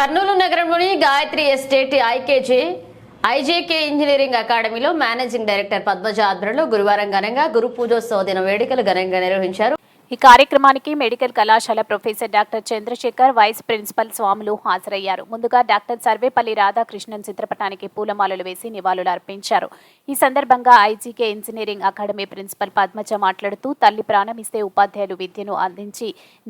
కర్నూలు నగరంలోని Gayatri estate IKG IJK engineering అకాడమీలో managing director Padmaja ఆధ్వర్యంలో గురువారం ఘనంగా గురు పూజోత్సవ దిన వేడుకలు ఘనంగా నిర్వహించారు. ఈ కార్యక్రమానికి మెడికల్ కళాశాల professor doctor Chandrasekhar vice principal Swamulu హాజరయ్యారు. ముందుగా డాక్టర్ సర్వేపల్లి రాధాకృష్ణన్ చిత్రపటానికి పూలమాలలు వేసి నివాళులు అర్పించారు. ఈ సందర్భంగా IGK engineering academy principal Padmaja మాట్లాడుతూ తల్లి ప్రాణమిస్తే ఉపాధ్యాయులు విద్యను అందించి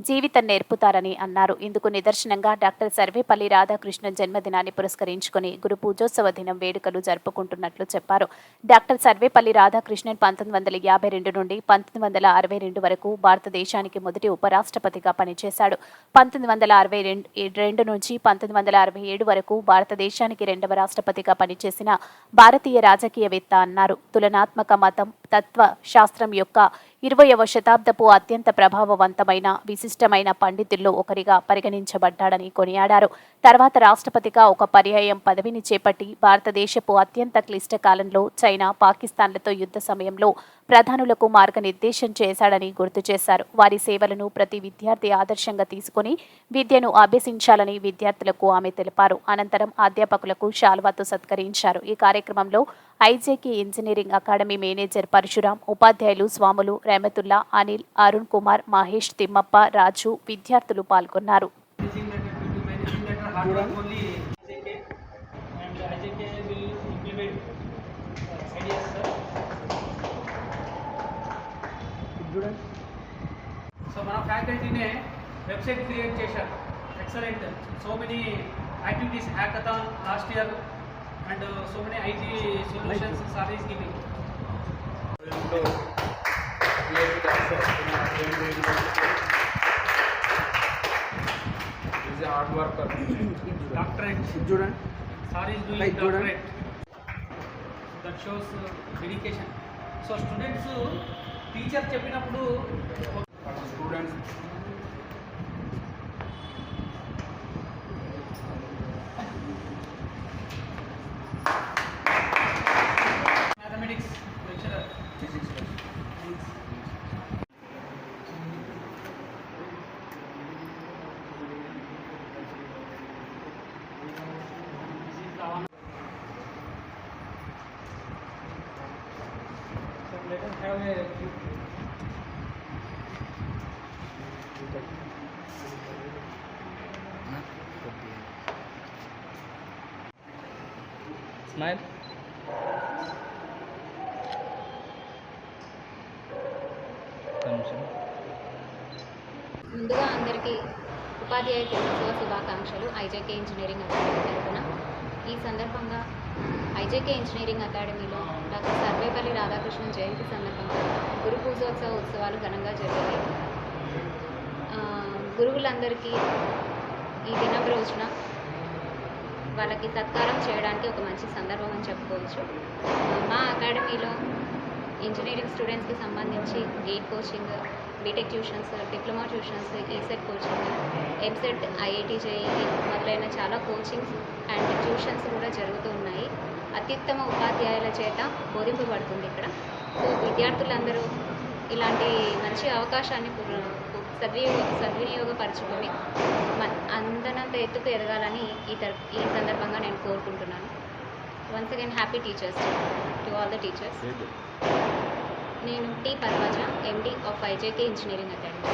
జీవితం నేర్పుతారని అన్నారు. ఇందుకు నిదర్శనంగా డాక్టర్ సర్వేపల్లి రాధాకృష్ణన్ జన్మదినాన్ని పురస్కరించుకుని గురు పూజోత్సవ దినం వేడుకలు జరుపుకుంటున్నట్లు చెప్పారు. డాక్టర్ సర్వేపల్లి రాధాకృష్ణన్ పంతొమ్మిది వందల యాభై రెండు నుండి పంతొమ్మిది వందల అరవై రెండు వరకు భారతదేశానికి మొదటి ఉపరాష్ట్రపతిగా పనిచేశాడు. పంతొమ్మిది వందల అరవై రెండు రెండు నుంచి పంతొమ్మిది వందల అరవై ఏడు వరకు భారతదేశానికి రెండవ రాష్ట్రపతిగా పనిచేసిన భారతీయ రాజకీయవేత్త అన్నారు. తులనాత్మక మతం తత్వ శాస్త్రం యొక్క ఇరవయవ శతాబ్దపు అత్యంత ప్రభావవంతమైన విశిష్టమైన పండితుల్లో ఒకరిగా పరిగణించబడ్డాడని కొనియాడారు. తర్వాత రాష్ట్రపతిగా ఒక పర్యాయం పదవిని చేపట్టి భారతదేశపు అత్యంత క్లిష్ట కాలంలో చైనా పాకిస్తాన్లతో యుద్ధ సమయంలో ప్రధానులకు మార్గనిర్దేశం చేశాడని గుర్తు చేశారు. వారి సేవలను ప్రతి విద్యార్థి ఆదర్శంగా తీసుకుని విద్యను అభ్యసించాలని విద్యార్థులకు ఆమె తెలిపారు. అనంతరం అధ్యాపకులకు శాల్వాతో సత్కరించారు. ఈ కార్యక్రమంలో IJK engineering academy manager Parashuram ఉపాధ్యాయులు స్వాములు రేమతుల్లా అనిల్ అరుణ్ కుమార్ మహేష్ తిమ్మప్ప రాజు విద్యార్థులు పాల్గొన్నారు. సో మన ఫ్యాకల్టీనే వెబ్సైట్ క్రియేట్ చేశారు. Excellent so many activities hackathon last year and so many IT solutions sir is giving hard worker doctorate చూడండి sir is Like doing. Doctorate that shows dedication so students teacher చెప్పినప్పుడు students let us have a smile. ముందుగా అందరికీ ఉపాధ్యాయ దినోత్సవ శుభాకాంక్షలు. IJK engineering academy తరఫున ఈ సందర్భంగా IJK engineering అకాడమీలో డాక్టర్ సర్వేపల్లి రాధాకృష్ణన్ జయంతి సందర్భంగా గురు పూజోత్సవ ఉత్సవాలు ఘనంగా జరిగాయి. గురువులందరికీ ఈ దినం రోజున వాళ్ళకి సత్కారం చేయడానికి ఒక మంచి సందర్భం అని చెప్పుకోవచ్చు. మా అకాడమీలో ఇంజనీరింగ్ స్టూడెంట్స్కి సంబంధించి GATE coaching BTech tuitions diploma tuitions ECET coaching EAMCET IIT JEE మొదలైన చాలా కోచింగ్స్ అండ్ ట్యూషన్స్ కూడా జరుగుతూ ఉన్నాయి. అత్యుత్తమ ఉపాధ్యాయుల చేత బోధింపబడుతుంది ఇక్కడ. సో విద్యార్థులందరూ ఇలాంటి మంచి అవకాశాన్ని సద్వినియోగ సద్వినియోగపరచుకొని మ- అందనంత ఎత్తుకు ఎదగాలని ఈ తర ఈ సందర్భంగా నేను కోరుకుంటున్నాను. Once again happy teachers to all the teachers నేను T Padmaja MD of IJK engineering academy